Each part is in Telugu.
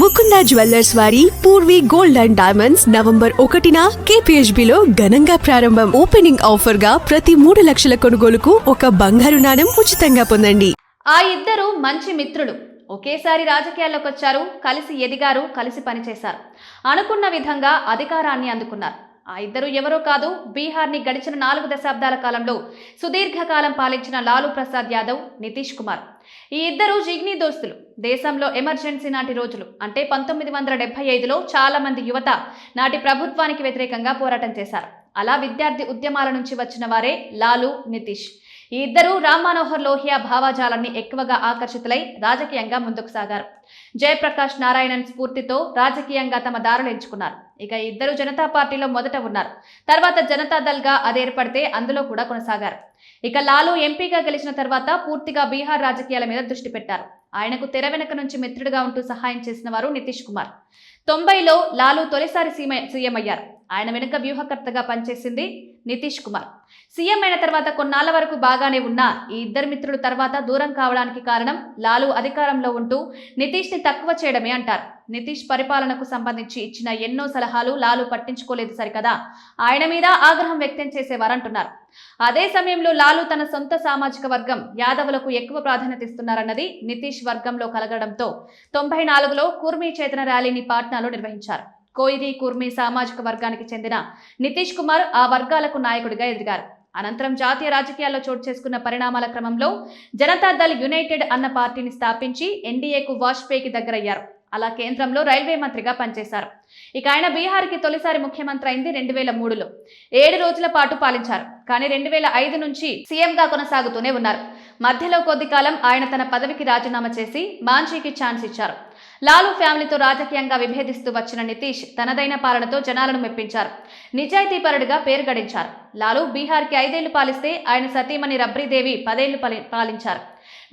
ముకుంద జ్యువెల్లర్స్ వారి Purvi gold and diamonds November ఒకటిన KPHB లో ఘనంగా ప్రారంభం. ఓపెనింగ్ ఆఫర్గా ప్రతి మూడు లక్షల కొనుగోలుకు ఒక బంగారు నాణం ఉచితంగా పొందండి. ఆ ఇద్దరు మంచి మిత్రులు ఒకేసారి రాజకీయాల్లోకి వచ్చారు కలిసి ఎదిగారు కలిసి పనిచేశారు. అనుకున్న విధంగా అధికారాన్ని అందుకున్నారు. ఆ ఇద్దరు ఎవరో కాదు బీహార్ని గడిచిన నాలుగు దశాబ్దాల కాలంలో సుదీర్ఘకాలం పాలించిన లాలూ ప్రసాద్ యాదవ్ నితీష్ కుమార్. ఈ ఇద్దరు జిగ్నీ దోస్తులు. దేశంలో ఎమర్జెన్సీ నాటి రోజులు. అంటే పంతొమ్మిది వందల డెబ్బై ఐదులో చాలా మంది యువత నాటి ప్రభుత్వానికి వ్యతిరేకంగా పోరాటం చేశారు. అలా విద్యార్థి ఉద్యమాల నుంచి వచ్చిన వారే లాలూ నితీష్. ఈ ఇద్దరు రామ్ మనోహర్ లోహియా భావాజాలాన్ని ఎక్కువగా ఆకర్షితులై రాజకీయంగా ముందుకు సాగారు. జయప్రకాష్ నారాయణన్ స్ఫూర్తితో రాజకీయంగా తమ దారులు ఎంచుకున్నారు. ఇక ఈ ఇద్దరు జనతా పార్టీలో మొదట ఉన్నారు. తర్వాత జనతా దళ్గా అది ఏర్పడితే అందులో కూడా కొనసాగారు. ఇక లాలు ఎంపీగా గెలిచిన తర్వాత పూర్తిగా బీహార్ రాజకీయాల మీద దృష్టి పెట్టారు. ఆయనకు తెర వెనక నుంచి మిత్రుడిగా ఉంటూ సహాయం చేసిన వారు నితీష్ కుమార్. తొంభైలో లాలు తొలిసారి సీఎం అయ్యారు. ఆయన వెనుక వ్యూహకర్తగా పనిచేసింది నితీష్ కుమార్. సీఎం అయిన తర్వాత కొన్నాళ్ళ వరకు బాగానే ఉన్నా ఈ ఇద్దరు మిత్రులు తర్వాత దూరం కావడానికి కారణం లాలు అధికారంలో ఉంటూ నితీష్ని తక్కువ చేయడమే అంటారు. నితీష్ పరిపాలనకు సంబంధించి ఇచ్చిన ఎన్నో సలహాలు లాలు పట్టించుకోలేదు సరికదా? ఆయన మీద ఆగ్రహం వ్యక్తం చేసేవారంటున్నారు. అదే సమయంలో లాలు తన సొంత సామాజిక వర్గం యాదవులకు ఎక్కువ ప్రాధాన్యత ఇస్తున్నారన్నది నితీష్ వర్గంలో కలగడంతో తొంభై నాలుగులో కూర్మీ చేతన ర్యాలీని పాట్నాలో నిర్వహించారు. కోయిరి కుర్మి సామాజిక వర్గానికి చెందిన నితీష్ కుమార్ ఆ వర్గాలకు నాయకుడిగా ఎదిగారు. అనంతరం జాతీయ రాజకీయాల్లో చోటు చేసుకున్న పరిణామాల క్రమంలో జనతాదళ్ యునైటెడ్ అన్న పార్టీని స్థాపించి ఎన్డీఏకు వాజ్పేయికి దగ్గరయ్యారు. అలా కేంద్రంలో రైల్వే మంత్రిగా పనిచేశారు. ఇక ఆయన బీహార్కి తొలిసారి ముఖ్యమంత్రి అయింది రెండు వేల మూడులో. ఏడు రోజుల పాటు పాలించారు. కానీ రెండు వేల ఐదు నుంచి సీఎంగా కొనసాగుతూనే ఉన్నారు. మధ్యలో కొద్ది కాలం ఆయన తన పదవికి రాజీనామా చేసి మాంచీకి ఛాన్స్ ఇచ్చారు. లాలు ఫ్యామిలీతో రాజకీయంగా విభేదిస్తూ వచ్చిన నితీష్ తనదైన పాలనతో జనాలను మెప్పించారు. నిజాయితీపరుడిగా పేరు గడించారు. లాలు బీహార్కి ఐదేళ్ళు పాలిస్తే ఆయన సతీమణి రబ్రీదేవి పదేళ్ళు పాలి- పాలించారు.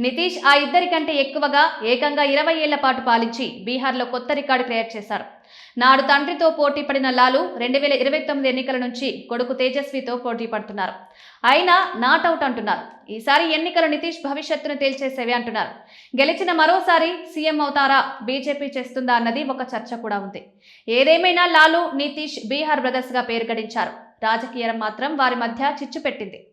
నితీష్ ఆ ఇద్దరికంటే ఎక్కువగా ఏకంగా ఇరవై ఏళ్ళ పాటు పాలించి బీహార్లో కొత్త రికార్డు క్రియేట్ చేశారు. నాడు తండ్రితో పోటీ పడిన లాలు రెండు వేల ఇరవై తొమ్మిది ఎన్నికల నుంచి కొడుకు తేజస్వితో పోటీ పడుతున్నారు అయినా నాట్అవుట్ అంటున్నారు. ఈసారి ఎన్నికలు నితీష్ భవిష్యత్తును తేల్చేసేవి అంటున్నారు. గెలిచిన మరోసారి సీఎం అవుతారా? బీజేపీ చేస్తుందా అన్నది ఒక చర్చ కూడా ఉంది. ఏదేమైనా లాలు నితీష్ బీహార్ బ్రదర్స్గా పేరు గడించారు. రాజకీయం మాత్రం వారి మధ్య చిచ్చు పెట్టింది.